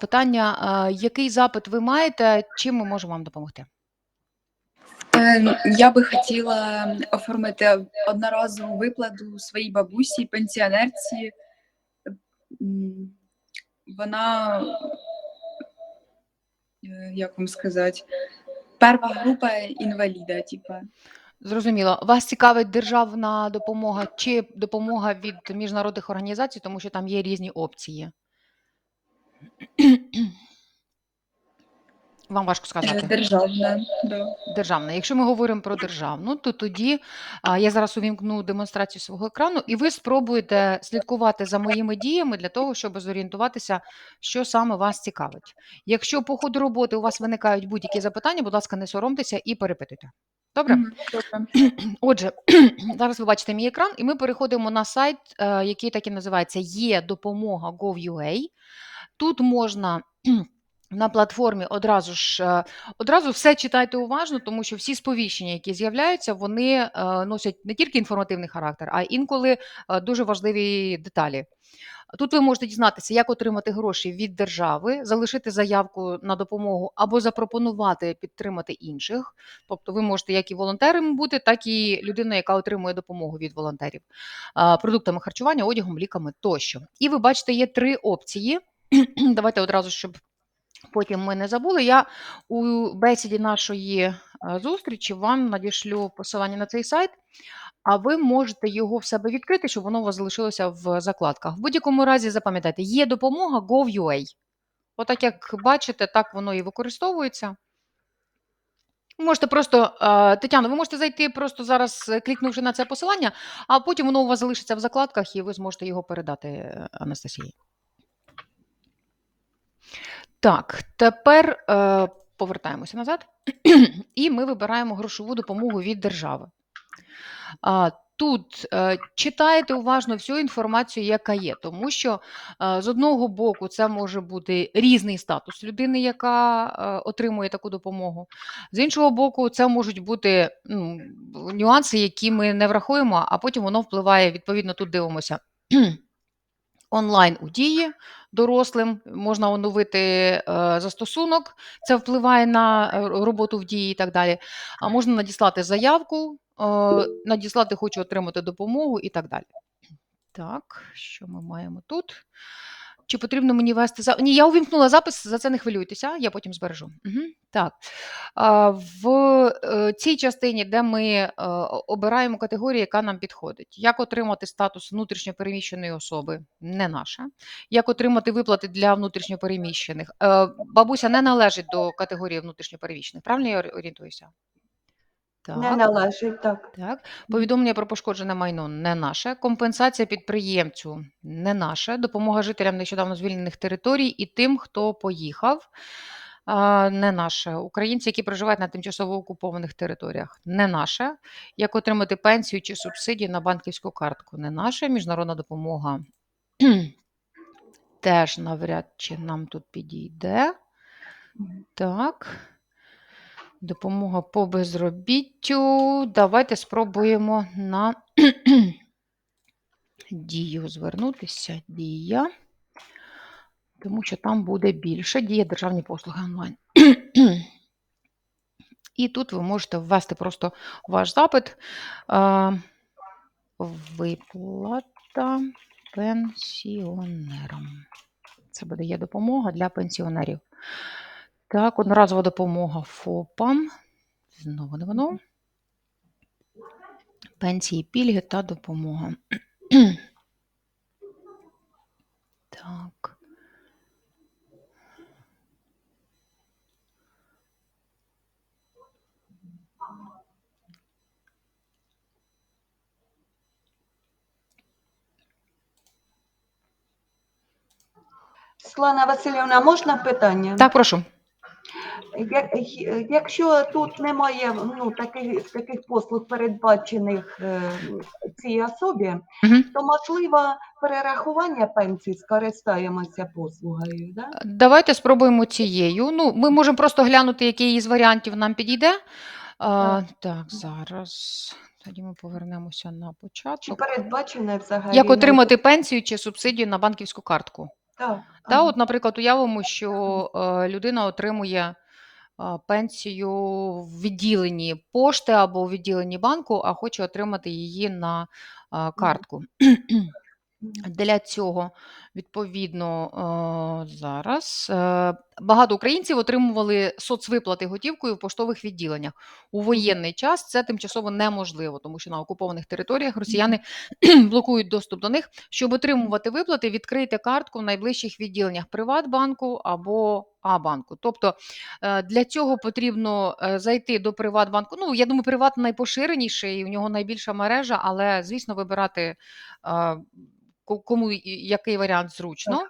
Питання, який запит ви маєте, чим ми можемо вам допомогти? Е, Я би хотіла оформити одноразову виплату своїй бабусі, пенсіонерці. Вона, е, як вам сказати, перша група інваліда, типа. Зрозуміло. Вас цікавить державна допомога чи допомога від міжнародних організацій, тому що там є різні опції. Вам важко сказати. Державна, да. Державна. Якщо ми говоримо про державну, то тоді а, я зараз увімкну демонстрацію свого екрану, і ви спробуєте слідкувати за моїми діями для того, щоб зорієнтуватися, що саме вас цікавить. Якщо по ходу роботи у вас виникають будь-які запитання, будь ласка, не соромтеся і перепитуйте. Добре? Добре. Отже, зараз ви бачите мій екран, і ми переходимо на сайт, е, який так і називається є допомога Gov.ua. Тут можна на платформі одразу ж е, одразу все читайте уважно, тому що всі сповіщення, які з'являються, вони е, носять не тільки інформативний характер, а інколи е, дуже важливі деталі. Тут ви можете дізнатися, як отримати гроші від держави, залишити заявку на допомогу або запропонувати підтримати інших. Тобто ви можете як і волонтером бути, так і людина, яка отримує допомогу від волонтерів, продуктами харчування, одягом, ліками тощо. І ви бачите, є три опції. Давайте одразу, щоб потім ми не забули. Я у бесіді нашої е, зустрічі вам надішлю посилання на цей сайт. А ви можете його в себе відкрити, щоб воно у вас залишилося в закладках. В будь-якому разі запам'ятайте, є допомога Gov.ua. Отак, як бачите, так воно і використовується. Можете просто, е, Тетяно, ви можете зайти просто зараз, е, клікнувши на це посилання, а потім воно у вас залишиться в закладках, і ви зможете його передати Анастасії. Так, тепер е, повертаємося назад, і ми вибираємо грошову допомогу від держави. А, Тут е, читайте уважно всю інформацію, яка є, тому що е, з одного боку це може бути різний статус людини, яка е, отримує таку допомогу. З іншого боку, це можуть бути ну, нюанси, які ми не врахуємо, а потім воно впливає. Відповідно, тут дивимося онлайн у дії дорослим, можна оновити е, застосунок, це впливає на е, роботу в дії і так далі. А можна надіслати заявку, е, надіслати хочу отримати допомогу і так далі. Так, що ми маємо тут? Чи потрібно мені вести за. Ні, я увімкнула запис, за це не хвилюйтеся, я потім збережу. Угу. Так. В е, цій частині, де ми е, обираємо категорію, яка нам підходить. Як отримати статус внутрішньопереміщеної особи? Не наша. Як отримати виплати для внутрішньопереміщених? Е, бабуся не належить до категорії внутрішньопереміщених. Правильно я орієнтуюся? Не Так. належить, так. Так, повідомлення про пошкоджене майно не наше, компенсація підприємцю не наше, допомога жителям нещодавно звільнених територій і тим, хто поїхав. а, Не наше. Українці, які проживають на тимчасово окупованих територіях, не наше. Як отримати пенсію чи субсидії на банківську картку, не наше. Міжнародна допомога теж навряд чи нам тут підійде. Так. Допомога по безробіттю. Давайте спробуємо на дію звернутися. Дія. Тому що там буде більше. Дія державні послуги онлайн. І тут ви можете ввести просто ваш запит. Виплата пенсіонерам. Це буде є допомога для пенсіонерів. Так, одноразова допомога ФОПам. Знову не воно. Пенсії, пільги та допомога. Так. Світлана Васильівна, можна питання? Так, прошу. Як, якщо тут немає ну, таких, таких послуг, передбачених е, цій особі, Мгм. то можливо перерахування пенсії скористаємося послугою, да? Давайте спробуємо цією. Ну, ми можемо просто глянути, який із варіантів нам підійде. А, так, зараз. Тоді ми повернемося на Чи початок. передбачене взагалі? Як отримати пенсію чи субсидію на банківську картку? Так. Та, ага. от, наприклад, уявимо, що е, людина отримує пенсію в відділенні пошти або в відділенні банку, а хоче отримати її на картку. Для цього, відповідно, зараз е, багато українців отримували соцвиплати готівкою в поштових відділеннях. У воєнний час це тимчасово неможливо, тому що на окупованих територіях росіяни блокують доступ до них. Щоб отримувати виплати, відкрийте картку в найближчих відділеннях Приватбанку або А-банку. Тобто е, для цього потрібно е, зайти до Приватбанку. Ну, я думаю, Приват найпоширеніший, у нього найбільша мережа, але, звісно, вибирати е, кому який варіант зручно.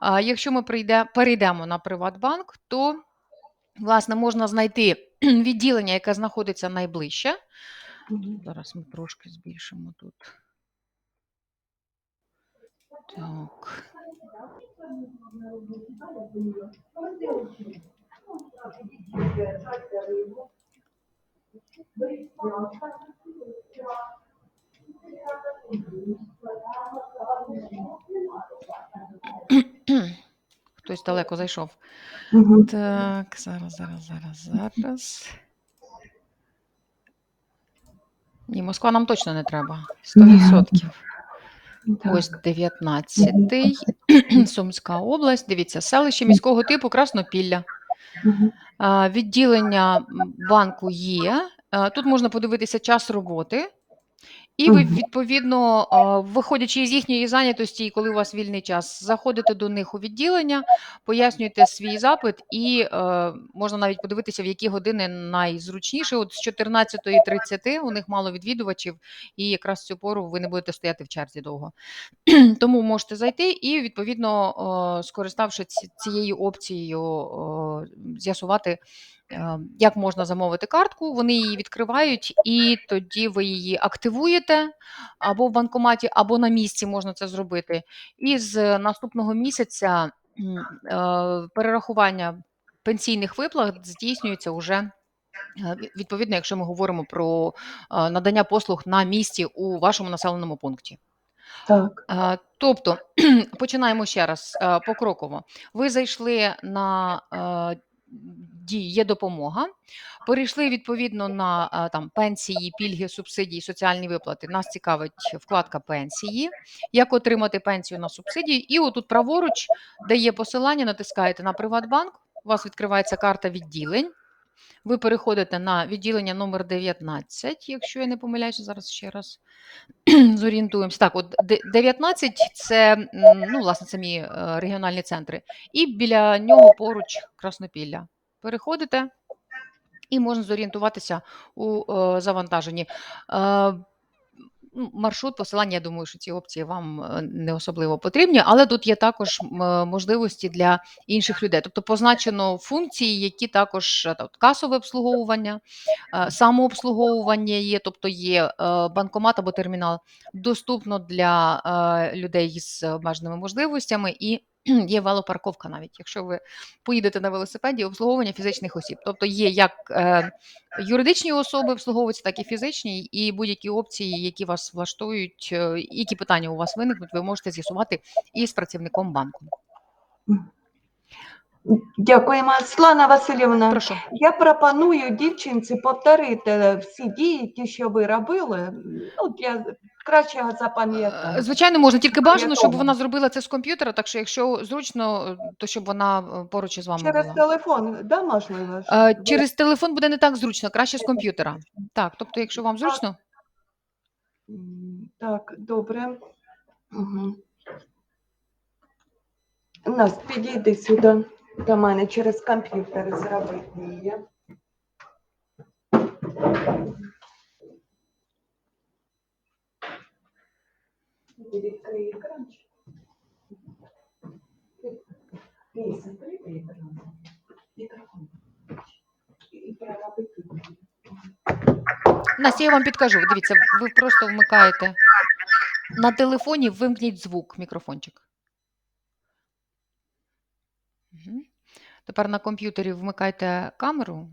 А якщо ми прийде, перейдемо на Приватбанк, то власне можна знайти відділення, яке знаходиться найближче. Зараз ми трошки збільшимо тут. Так. Хтось далеко зайшов. Мгм. Так, зараз, зараз, зараз, зараз. Ні, Москва нам точно не треба. 100%. Ось 19-й. Сумська область. Дивіться, селище міського типу Краснопілля. Відділення банку є. Тут можна подивитися час роботи. І ви, відповідно, виходячи із їхньої зайнятості, і коли у вас вільний час, заходите до них у відділення, пояснюєте свій запит, і е, можна навіть подивитися, в які години найзручніше. От з 14.30 у них мало відвідувачів, і якраз в цю пору ви не будете стояти в черзі довго. Тому можете зайти і, відповідно, скориставшись цією опцією, з'ясувати, як можна замовити картку. Вони її відкривають, і тоді ви її активуєте або в банкоматі, або на місці можна це зробити. І з наступного місяця е, перерахування пенсійних виплат здійснюється уже. е, Відповідно, якщо ми говоримо про е, надання послуг на місці у вашому населеному пункті. Так. Е, Тобто, починаємо ще раз е, покроково. Ви зайшли на дії є допомога, перейшли відповідно на там пенсії, пільги, субсидії, соціальні виплати. Нас цікавить вкладка пенсії, як отримати пенсію на субсидії. І отут праворуч, де є посилання, натискаєте на Приватбанк. У вас відкривається карта відділень. Ви переходите на відділення номер 19, якщо я не помиляюся, зараз ще раз зорієнтуємося. Так, от де- 19 це ну, власне самі е, регіональні центри, і біля нього поруч Краснопілля. Переходите і можна зорієнтуватися у е, завантаженні. Е, ну, Маршрут, посилання, я думаю, що ці опції вам е, не особливо потрібні, але тут є також можливості для інших людей. Тобто позначено функції, які також тут, касове обслуговування, самообслуговування є, тобто є банкомат або термінал, доступно для людей з обмеженими можливостями і є велопарковка навіть, якщо ви поїдете на велосипеді, обслуговування фізичних осіб. Тобто є як е, юридичні особи обслуговуються, так і фізичні, і будь-які опції, які вас влаштують, е, які питання у вас виникнуть, ви можете з'ясувати із працівником банку. Дякуємо, Світлана Васильівна. Прошу. Я пропоную дівчинці повторити всі дії, ті, що ви робили, ну, для кращого Е, запам'ятання. Звичайно, можна тільки бажано, щоб вона зробила це з комп'ютера. Так що, якщо зручно, е, то щоб вона е, поруч із вами Через була. телефон, да, можливо? Е, Через телефон буде не так зручно, краще з комп'ютера. Так, тобто, якщо вам зручно, Так, добре. Угу. Нас підійди сюди до мене через комп'ютер зробити її. Відкрий екранчик. Ліса, прикрий екран. Мікрофон. І прямо. Настя, я вам підкажу. Дивіться, ви просто вмикаєте на телефоні, вимкніть звук, мікрофончик. Тепер на комп'ютері вмикайте камеру.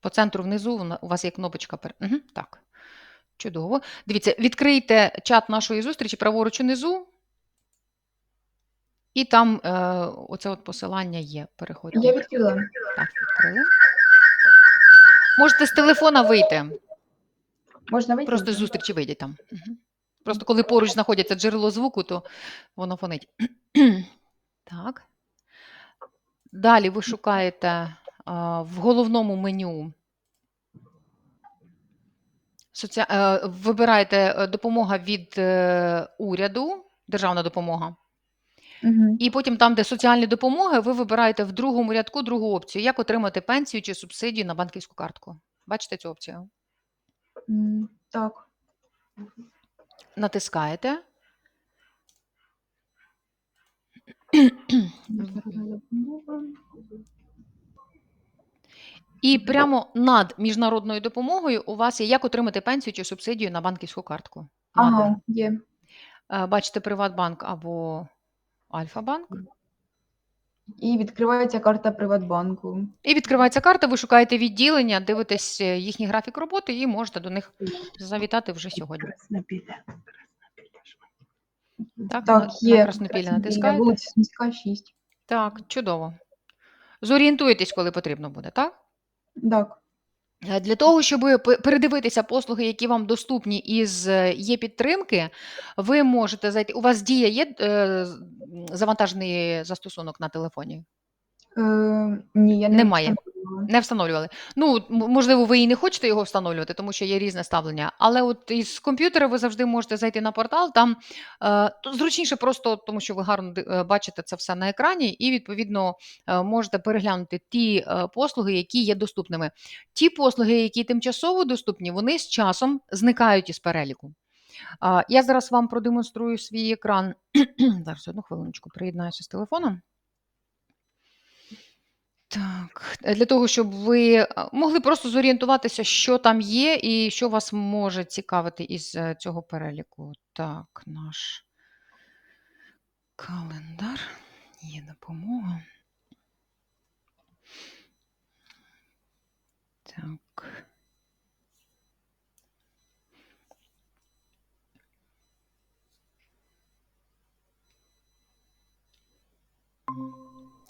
По центру внизу у вас є кнопочка. Мгм, Так. Чудово. Дивіться, відкрийте чат нашої зустрічі праворуч унизу. І там е, оце от посилання є. Переходьте. Я відкрила. Так, відкрили. Можете з телефона вийти. Можна вийти? Просто з зустрічі вийдіть там. Мгм. Просто коли поруч знаходяться джерело звуку, то воно фонить. Так. Далі ви шукаєте в головному меню. Е, Вибираєте е, допомога від е, уряду, державна допомога. Угу. І потім там, де соціальні допомоги, ви вибираєте в другому рядку другу опцію, як отримати пенсію чи субсидію на банківську картку. Бачите цю опцію? Так. Натискаєте. І прямо над міжнародною допомогою у вас є як отримати пенсію чи субсидію на банківську картку. Ага, є. Е, Бачите Приватбанк або Альфа-банк. І відкривається карта Приватбанку. І відкривається карта, ви шукаєте відділення, дивитесь е, їхній графік роботи і можете до них завітати вже сьогодні. Так, Так, на, є. на Краснопілля натискаєте. Вулиця Сумська, 6. Так, чудово. Зорієнтуєтесь, коли потрібно буде, так? Так. Е, Для того, щоб передивитися послуги, які вам доступні із е, є підтримки, ви можете зайти. У вас дія є е, завантажений застосунок на телефоні? Е, ні, я не Немає. встановлювала. Не встановлювали. Ну, м- можливо, ви і не хочете його встановлювати, тому що є різне ставлення. Але от із комп'ютера ви завжди можете зайти на портал. Там е, то зручніше, просто тому що ви гарно ди- е, бачите це все на екрані, і відповідно е, можете переглянути ті е, послуги, які є доступними. Ті послуги, які тимчасово доступні, вони з часом зникають із переліку. А, Я зараз вам продемонструю свій екран. Зараз одну хвилиночку приєднаюся з телефоном. Так, е, для того, щоб ви е, могли просто зорієнтуватися, що там є і що вас може цікавити із е, цього переліку. Так, наш календар. Є допомога. Так.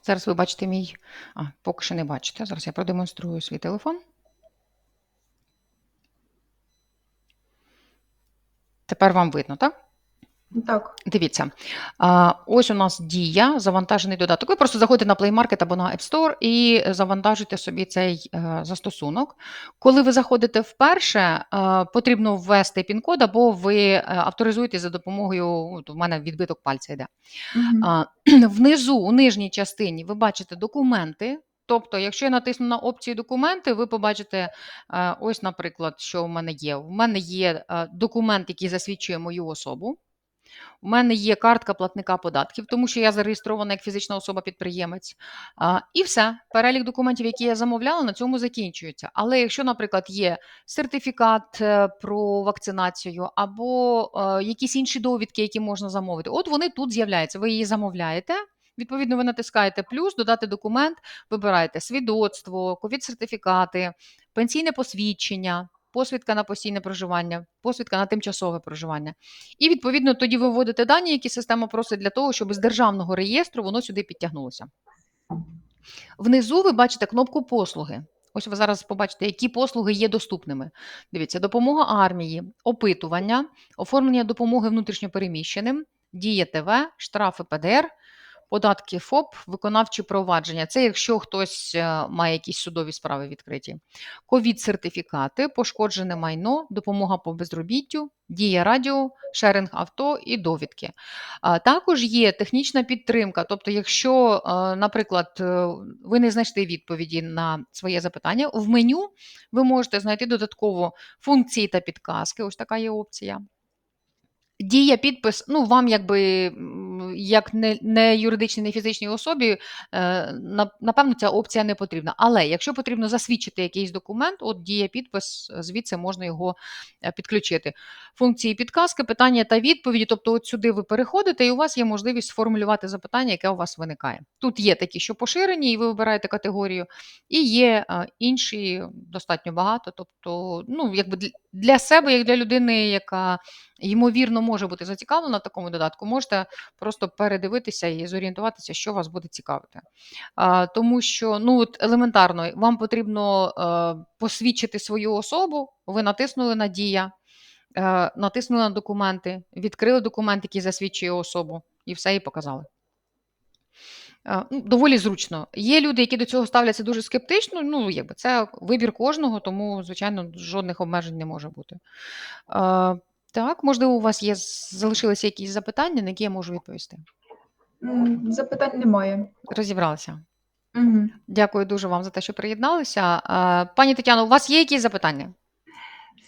Зараз ви бачите мій. А, поки що не бачите. Зараз я продемонструю свій телефон. Тепер вам видно, так? Так. Дивіться, а, ось у нас дія, завантажений додаток. Ви просто заходите на Play Market або на App Store і завантажуєте собі цей е, застосунок. Коли ви заходите вперше, е, потрібно ввести пін-код, або ви е, авторизуєтесь за допомогою, от у мене відбиток пальця йде. А, Внизу, у нижній частині, ви бачите документи. Тобто, якщо я натисну на опцію документи, ви побачите, ось, наприклад, що в мене є. У мене є документ, який засвідчує мою особу. У мене є картка платника податків, тому що я зареєстрована як фізична особа-підприємець. І все. Перелік документів, які я замовляла, на цьому закінчується. Але якщо, наприклад, є сертифікат е, про вакцинацію або е, якісь інші довідки, які можна замовити, от вони тут з'являються. Ви її замовляєте. Відповідно, ви натискаєте плюс, додати документ, вибираєте свідоцтво, ковід-сертифікати, пенсійне посвідчення, посвідка на постійне проживання, посвідка на тимчасове проживання. І відповідно тоді ви вводите дані, які система просить для того, щоб з державного реєстру воно сюди підтягнулося. Внизу ви бачите кнопку послуги. Ось ви зараз побачите, які послуги є доступними. Дивіться, допомога армії, опитування, оформлення допомоги внутрішньопереміщеним, дія ТВ, штрафи ПДР, податки ФОП, виконавчі провадження. Це якщо хтось е, має якісь судові справи відкриті. Ковід-сертифікати, пошкоджене майно, допомога по безробіттю, дія радіо, шеринг авто і довідки. Також є технічна підтримка. Тобто, якщо, е, наприклад, е, ви не знайшли відповіді на своє запитання, в меню ви можете знайти додатково функції та підказки. Ось така є опція. Дія, підпис, ну вам якби як не, не юридичній, не фізичній особі, е, напевно, ця опція не потрібна. Але якщо потрібно засвідчити якийсь документ, от дія, підпис, звідси можна його е, підключити. Функції підказки, питання та відповіді. Тобто, от сюди ви переходите, і у вас є можливість сформулювати запитання, яке у вас виникає. Тут є такі, що поширені, і ви вибираєте категорію, і є е, інші достатньо багато. Тобто, ну якби для себе, як для людини, яка ймовірно може бути зацікавлена в такому додатку, можете просто передивитися і зорієнтуватися, що вас буде цікавити. Тому що ну от елементарно вам потрібно е, посвідчити свою особу. Ви натиснули на дія, е, натиснули на документи, відкрили документ, який засвідчує особу, і все і показали. Е, ну, Доволі зручно. Є люди, які до цього ставляться дуже скептично. Ну, якби це вибір кожного, тому, звичайно, жодних обмежень не може бути. Так, можливо, у вас є залишилися якісь запитання, на які я можу відповісти. М, Запитань немає. Розібралися. Угу. Дякую дуже вам за те, що приєдналися. Пані Тетяно, у вас є якісь запитання?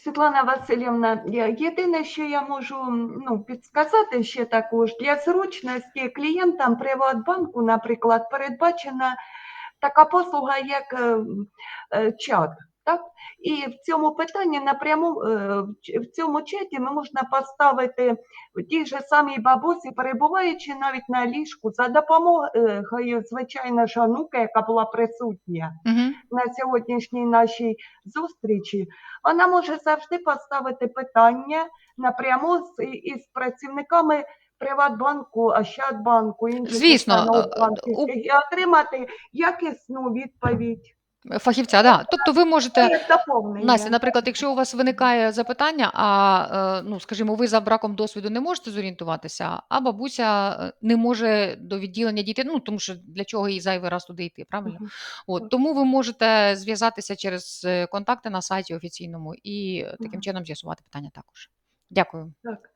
Світлана Васильівна, я- єдине, що я можу м, ну, підсказати ще також, для зручності клієнтам Приватбанку, наприклад, передбачена така послуга, як е, м, е, чат. Так? І в цьому питанні напряму е, в цьому чаті ми можна поставити тій же самій бабусі, перебуваючи навіть на ліжку, за допомогою, звичайно, ж, яка була присутня Угу. на сьогоднішній нашій зустрічі, вона може завжди поставити питання напряму з, із працівниками Приватбанку, Ощадбанку, інших Звісно, е, е, і отримати якісну відповідь. Фахівця, да. Тобто ви можете. Настя, наприклад, якщо у вас виникає запитання, а е, ну, скажімо, ви за браком досвіду не можете зорієнтуватися, а бабуся е, не може до відділення дійти, ну тому що для чого їй зайвий раз туди йти, правильно? Мгм. От тому ви можете зв'язатися через е, контакти на сайті офіційному і таким Мгм. чином з'ясувати питання також. Дякую. Так.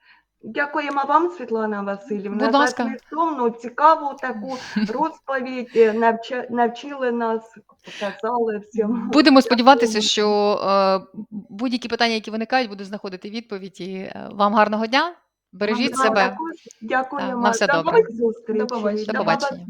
Дякуємо вам, Світлана Васильівна, Будь ласка. за змістовну, цікаву таку розповідь. Навча, навчили нас, показали всім. Будемо сподіватися, що е, будь-які питання, які виникають, будуть знаходити відповіді. Е, Вам гарного дня, бережіть Вам себе. Дякуємо. на все До добре. До побачення. До побачення.